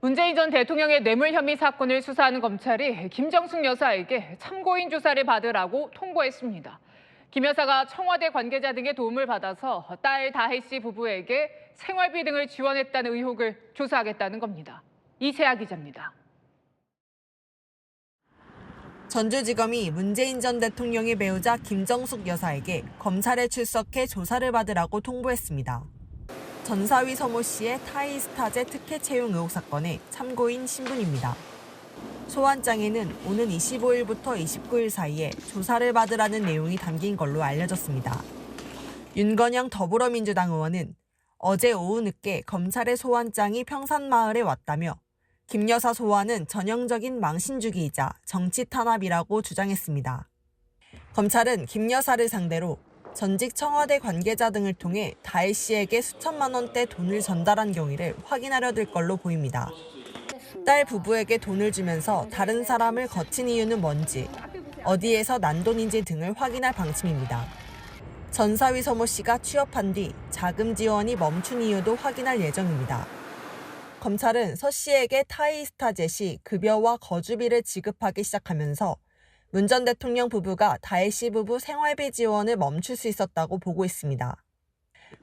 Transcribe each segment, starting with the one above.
문재인 전 대통령의 뇌물 혐의 사건을 수사하는 검찰이 김정숙 여사에게 참고인 조사를 받으라고 통보했습니다. 김 여사가 청와대 관계자 등의 도움을 받아서 딸 다혜 씨 부부에게 생활비 등을 지원했다는 의혹을 조사하겠다는 겁니다. 이세아 기자입니다. 전주지검이 문재인 전 대통령의 배우자 김정숙 여사에게 검찰에 출석해 조사를 받으라고 통보했습니다. 전사위 서모 씨의 타이스타제 특혜 채용 의혹 사건의 참고인 신분입니다. 소환장에는 오는 25일부터 29일 사이에 조사를 받으라는 내용이 담긴 걸로 알려졌습니다. 윤건영 더불어민주당 의원은 어제 오후 늦게 검찰의 소환장이 평산마을에 왔다며 김 여사 소환은 전형적인 망신주기이자 정치 탄압이라고 주장했습니다. 검찰은 김 여사를 상대로 전직 청와대 관계자 등을 통해 다혜 씨에게 수천만 원대 돈을 전달한 경위를 확인하려 들 걸로 보입니다. 딸 부부에게 돈을 주면서 다른 사람을 거친 이유는 뭔지, 어디에서 난 돈인지 등을 확인할 방침입니다. 전사위 서모 씨가 취업한 뒤 자금 지원이 멈춘 이유도 확인할 예정입니다. 검찰은 서 씨에게 타이스타 제 시 급여와 거주비를 지급하기 시작하면서 문 전 대통령 부부가 다혜 씨 부부 생활비 지원을 멈출 수 있었다고 보고 있습니다.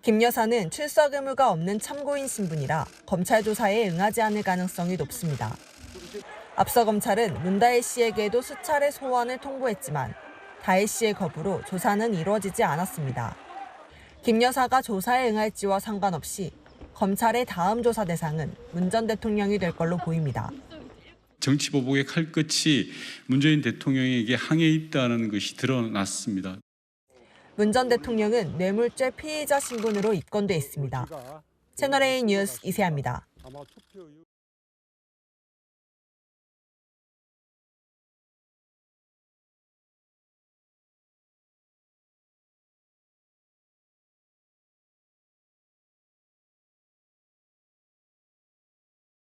김 여사는 출석 의무가 없는 참고인 신분이라 검찰 조사에 응하지 않을 가능성이 높습니다. 앞서 검찰은 문다혜 씨에게도 수차례 소환을 통보했지만 다혜 씨의 거부로 조사는 이루어지지 않았습니다. 김 여사가 조사에 응할지와 상관없이 검찰의 다음 조사 대상은 문 전 대통령이 될 걸로 보입니다. 정치 보복의 칼끝이 문재인 대통령에게 항해 있다는 것이 드러났습니다. 문 전 대통령은 뇌물죄 피의자 신분으로 입건돼 있습니다. 채널A 뉴스 이세아입니다.